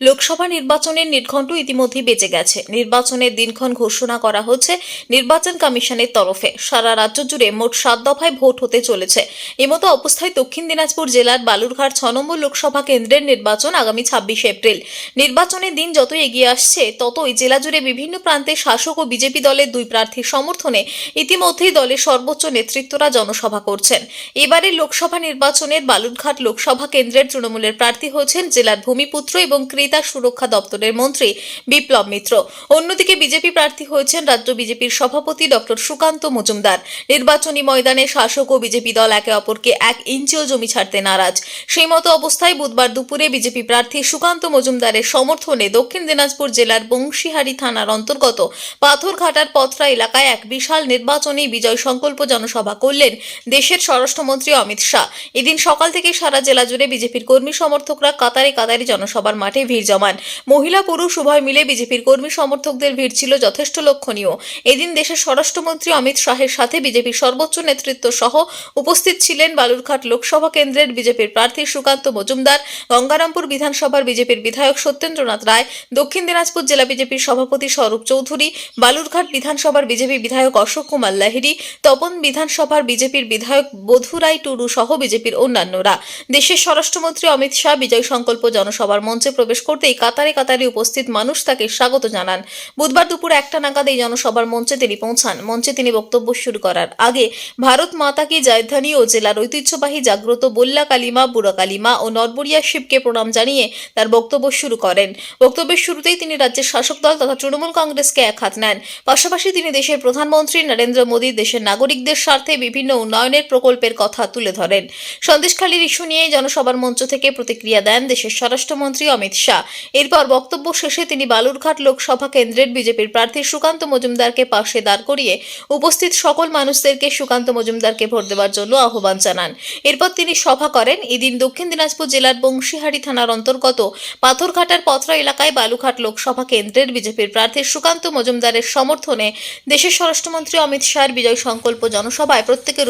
লোকসভা নির্বাচনের নির্ঘণ্ট ইতিমধ্যেই বেঁচে গেছে। নির্বাচনের দিনক্ষণ ঘোষণা করা হচ্ছে নির্বাচন কমিশনের তরফে। সারা রাজ্য জুড়ে মোট সাত দফায় ভোট হতে চলেছে। এমতো অবস্থায় দক্ষিণ দিনাজপুর জেলার বালুরঘাট ছ নম্বর লোকসভা কেন্দ্রের নির্বাচন আগামী ছাব্বিশে এপ্রিল। নির্বাচনের দিন যত এগিয়ে আসছে, ততই জেলা জুড়ে বিভিন্ন প্রান্তে শাসক ও বিজেপি দলের দুই প্রার্থীর সমর্থনে ইতিমধ্যেই দলের সর্বোচ্চ নেতৃত্বরা জনসভা করছেন। এবারের লোকসভা নির্বাচনের বালুরঘাট লোকসভা কেন্দ্রের তৃণমূলের প্রার্থী হয়েছেন জেলার ভূমিপুত্র এবং ক্রেতা সুরক্ষা দপ্তরের মন্ত্রী বিপ্লব মিত্র। অন্যদিকে বিজেপি প্রার্থী হয়েছেন রাজ্য বিজেপির সভাপতি ডক্টর সুকান্ত মজুমদার। নির্বাচনী ময়দানে শাসক ও বিজেপি দল একে অপরকে এক ইঞ্চিও জমি ছাড়তে নারাজ। সেই মতো অবস্থায় বুধবার দুপুরে বিজেপি প্রার্থী সুকান্ত মজুমদারের সমর্থনে দক্ষিণ দিনাজপুর জেলার বংশীহারি থানার অন্তর্গত পাথরঘাটার পথরা এলাকায় এক বিশাল নির্বাচনী বিজয় সংকল্প জনসভা করলেন দেশের স্বরাষ্ট্রমন্ত্রী অমিত শাহ। এদিন সকাল থেকে সারা জেলা জুড়ে বিজেপির কর্মী সমর্থকরা কাতারে কাতারে জনসভার মাঠে ভিড় জমান মহিলা পুরুষ উভয় মিলে বিজেপির কর্মী সমর্থকদের ভিড় ছিল যথেষ্ট লক্ষণীয়। এদিন দেশের স্বরাষ্ট্রমন্ত্রী অমিত শাহের সাথে বিজেপির সর্বোচ্চ নেতৃত্ব সহ উপস্থিত ছিলেন বালুরঘাট লোকসভা কেন্দ্রের বিজেপির প্রার্থী সুকান্ত মজুমদার, গঙ্গারামপুর বিধানসভার বিজেপির বিধায়ক সত্যেন্দ্রনাথ রায়, দক্ষিণ দিনাজপুর জেলা বিজেপির সভাপতি স্বরূপ চৌধুরী, বালুরঘাট বিধানসভার বিজেপি বিধায়ক অশোক কুমার লাহিড়ী, তপন বিধানসভার বিজেপির বিধায়ক বধুরাই টুডু সহ বিজেপির অন্যান্যরা। দেশের স্বরাষ্ট্রমন্ত্রী অমিত শাহ বিজয় সংকল্প জনসভার মঞ্চে প্রবেশ করতেই কাতারে কাতারে উপস্থিত মানুষ তাকে স্বাগত জানান। বুধবার দুপুর একটা নাগাদ এই জনসভার মঞ্চে তিনি পৌঁছান। মঞ্চে তিনি বক্তব্য শুরু করার আগে, ভারত মাতা কি জয়ধ্বনি ও জেলার ঐতিহ্যবাহী জাগ্রত বল্লা কালিমা বুড়া কালিমা ও নরবরিয়া শিবকে প্রণাম জানিয়ে তার বক্তব্য শুরু করেন। বক্তব্যের শুরুতেই তিনি রাজ্যের শাসক দল তথা তৃণমূল কংগ্রেসকে এক হাত নেন। পাশাপাশি তিনি দেশের প্রধানমন্ত্রী নরেন্দ্র মোদী, দেশের নাগরিকদের স্বার্থে বিভিন্ন উন্নয়নের প্রকল্পের কথা তুলে ধরেন। সন্দেশখালীর ইস্যু নিয়ে জনসভার মঞ্চ থেকে প্রতিক্রিয়া দেন দেশের স্বরাষ্ট্রমন্ত্রী অমিত শাহ। এরপর বক্তব্য শেষে তিনি বালুরঘাট লোকসভা কেন্দ্রের বিজেপির প্রার্থী সুকান্ত মজুমদারকে পাশে দাঁড় করিয়ে উপস্থিত সকল মানুষদেরকে সুকান্ত মজুমদারকে ভোট দেওয়ার জন্য আহ্বান জানান। এরপর তিনি সভা করেন। এদিন দক্ষিণ দিনাজপুর জেলার বংশীহারি থানার অন্তর্গত পাথরঘাটার পত্র এলাকায় বালুঘাট লোকসভা কেন্দ্রের বিজেপির প্রার্থী সুকান্ত মজুমদারের সমর্থনে দেশের স্বরাষ্ট্রমন্ত্রী অমিত শাহর বিজয় সংকল্প জনসভায় প্রত্যেকের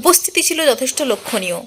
উপস্থিতি ছিল যথেষ্ট লক্ষণীয়।